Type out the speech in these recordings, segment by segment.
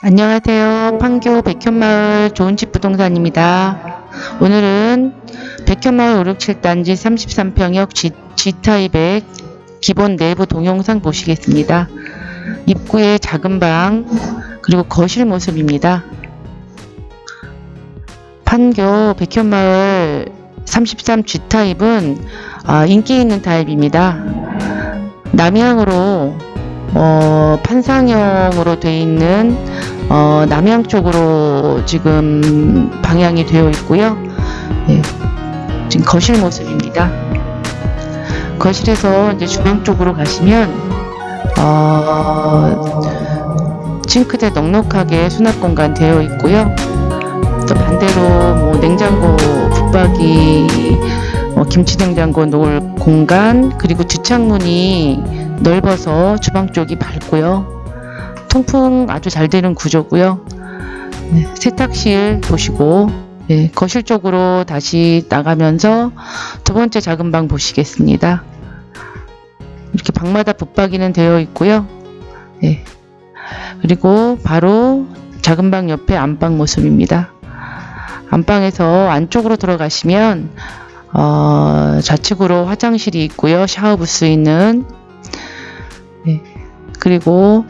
안녕하세요. 판교 백현마을 좋은집 부동산입니다. 오늘은 백현마을 567단지 33평역 G, G타입의 기본 내부 동영상 보시겠습니다. 입구에 작은 방, 그리고 거실 모습입니다. 판교 백현마을 33 G타입은 아, 인기 있는 타입입니다. 남향으로 어, 판상형으로 돼 있는 어, 남향 쪽으로 지금 방향이 되어 있고요. 예, 지금 거실 모습입니다. 거실에서 이제 주방 쪽으로 가시면 어, 싱크대 넉넉하게 수납 공간 되어 있고요. 또 반대로 뭐 냉장고, 붙박이, 뭐 김치 냉장고 놓을 공간 그리고 주창문이 넓어서 주방 쪽이 밝고요. 통풍 아주 잘 되는 구조고요. 네, 세탁실 보시고 네, 거실 쪽으로 다시 나가면서 두 번째 작은 방 보시겠습니다. 이렇게 방마다 붙박이는 되어 있고요. 네. 그리고 바로 작은 방 옆에 안방 모습입니다. 안방에서 안쪽으로 들어가시면 어, 좌측으로 화장실이 있고요. 샤워 부스 있는 네. 그리고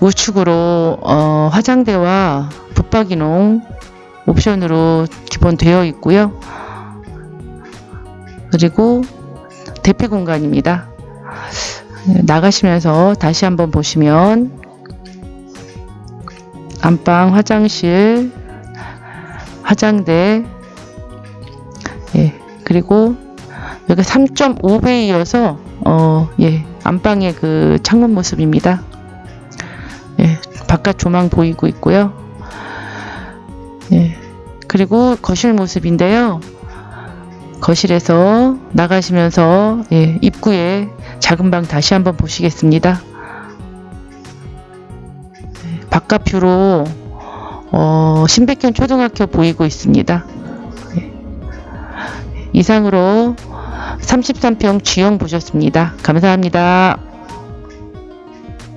우측으로 어, 화장대와 붙박이농 옵션으로 기본 되어 있고요. 그리고 대피 공간입니다. 네, 나가시면서 다시 한번 보시면 안방, 화장실, 화장대, 예, 그리고 여기 3.5배이어서 어, 예, 안방의 그 창문 모습입니다. 예, 바깥 조망 보이고 있고요. 예, 그리고 거실 모습인데요. 거실에서 나가시면서 예, 입구에 작은 방 다시 한번 보시겠습니다. 예, 바깥 뷰로 어, 신백현 초등학교 보이고 있습니다. 예. 이상으로 33평 G형 보셨습니다. 감사합니다.